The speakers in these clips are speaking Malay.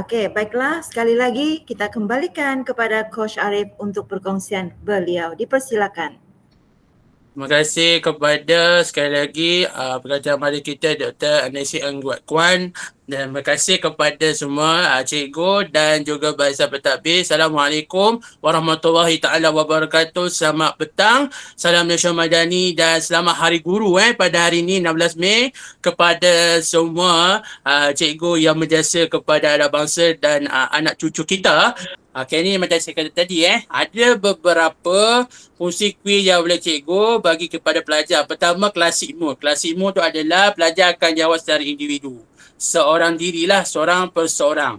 Okey, baiklah. Sekali lagi kita kembalikan kepada Coach Arif untuk perkongsian beliau. Dipersilakan. Terima kasih kepada sekali lagi uh, pengajar mari kita Dr. Anesi Angguat Kwan dan terima kasih kepada semua uh, cikgu dan juga bahasa pentadbir. Assalamualaikum warahmatullahi taala wabarakatuh. Selamat petang. Salam Malaysia Madani dan selamat Hari Guru eh pada hari ini 16 Mei kepada semua uh, cikgu yang berjasa kepada anak bangsa dan uh, anak cucu kita. Okey ni macam saya kata tadi eh ada beberapa fungsi kuis yang boleh cikgu bagi kepada pelajar. Pertama klasik mode. Klasik mode tu adalah pelajar akan jawab secara individu. Seorang dirilah seorang per seorang.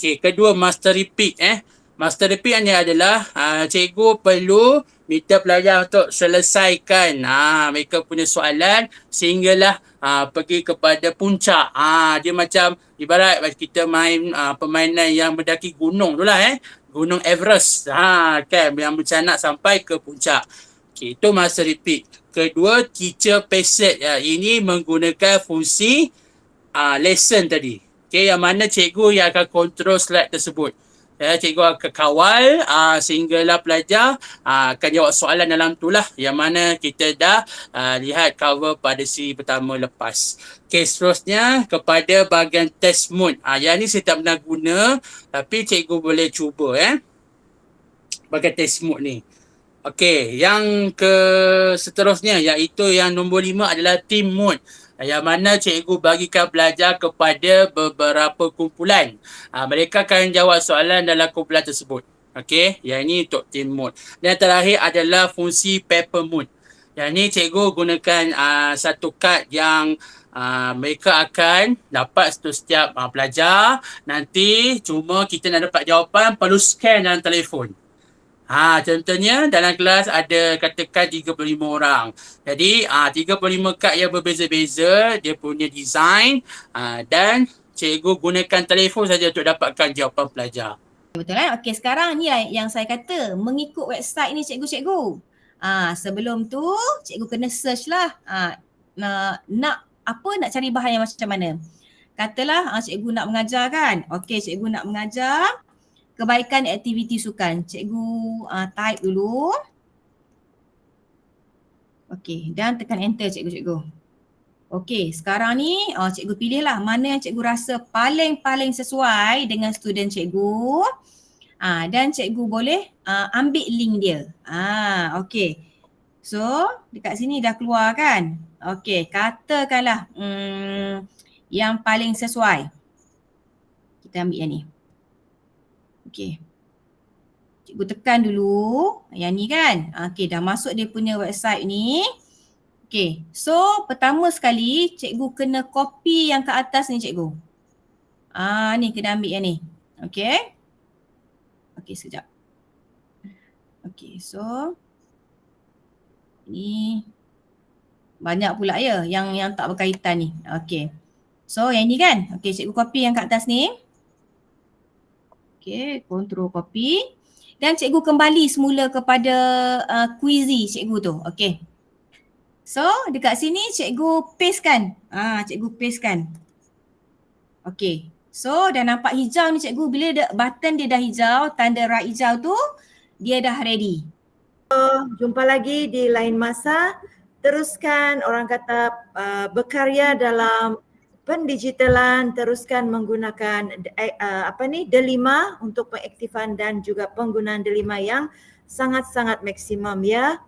Okey, kedua master repeat eh. Master repeat ni adalah uh, cikgu perlu minta pelajar untuk selesaikan uh, mereka punya soalan sehinggalah uh, pergi kepada puncak. Uh, dia macam ibarat kita main uh, permainan yang mendaki gunung tu lah eh. Gunung Everest. Ha, kan yang bercanak sampai ke puncak. Okay, itu masa repeat. Kedua, teacher paced. Ya, ini menggunakan fungsi uh, lesson tadi. Okay, yang mana cikgu yang akan kontrol slide tersebut ya, cikgu akan kawal uh, sehinggalah pelajar uh, akan jawab soalan dalam tu lah yang mana kita dah uh, lihat cover pada siri pertama lepas. Okay, seterusnya kepada bahagian test mode. Uh, yang ni saya tak pernah guna tapi cikgu boleh cuba eh. Bahagian test mode ni. Okey, yang ke seterusnya iaitu yang nombor lima adalah team mode yang mana cikgu bagikan pelajar kepada beberapa kumpulan. Ha, mereka akan jawab soalan dalam kumpulan tersebut. Okey, yang ini untuk team mode. Dan terakhir adalah fungsi paper mode. Yang ini cikgu gunakan uh, satu kad yang uh, mereka akan dapat setiap uh, pelajar. Nanti cuma kita nak dapat jawapan perlu scan dalam telefon. Ha, contohnya dalam kelas ada katakan 35 orang. Jadi ha, 35 kad yang berbeza-beza, dia punya design ha, dan cikgu gunakan telefon saja untuk dapatkan jawapan pelajar. Betul kan? Okey, sekarang ni yang saya kata mengikut website ni cikgu-cikgu. Ha, sebelum tu cikgu kena search lah ha, nak, nak apa nak cari bahan yang macam mana. Katalah ha, cikgu nak mengajar kan. Okey, cikgu nak mengajar kebaikan aktiviti sukan. Cikgu uh, type dulu. Okey, dan tekan enter cikgu-cikgu. Okey, sekarang ni uh, cikgu pilihlah mana yang cikgu rasa paling-paling sesuai dengan student cikgu. Uh, dan cikgu boleh uh, ambil link dia. Ah, uh, okey. So, dekat sini dah keluar kan? Okey, katakanlah um, yang paling sesuai. Kita ambil yang ni. Okey. Cikgu tekan dulu yang ni kan. Okey dah masuk dia punya website ni. Okey. So pertama sekali cikgu kena copy yang ke atas ni cikgu. Ah ni kena ambil yang ni. Okey. Okey sekejap. Okey so ni banyak pula ya yang yang tak berkaitan ni. Okey. So yang ni kan. Okey cikgu copy yang kat atas ni. Okay, control copy. Dan cikgu kembali semula kepada uh, quizzy cikgu tu. Okay. So, dekat sini cikgu paste kan. Ah, cikgu paste kan. Okay. So, dah nampak hijau ni cikgu. Bila de- button dia dah hijau, tanda right hijau tu, dia dah ready. Jumpa lagi di lain masa. Teruskan orang kata uh, berkarya dalam pendigitalan teruskan menggunakan uh, apa ni delima untuk pengaktifan dan juga penggunaan delima yang sangat-sangat maksimum ya.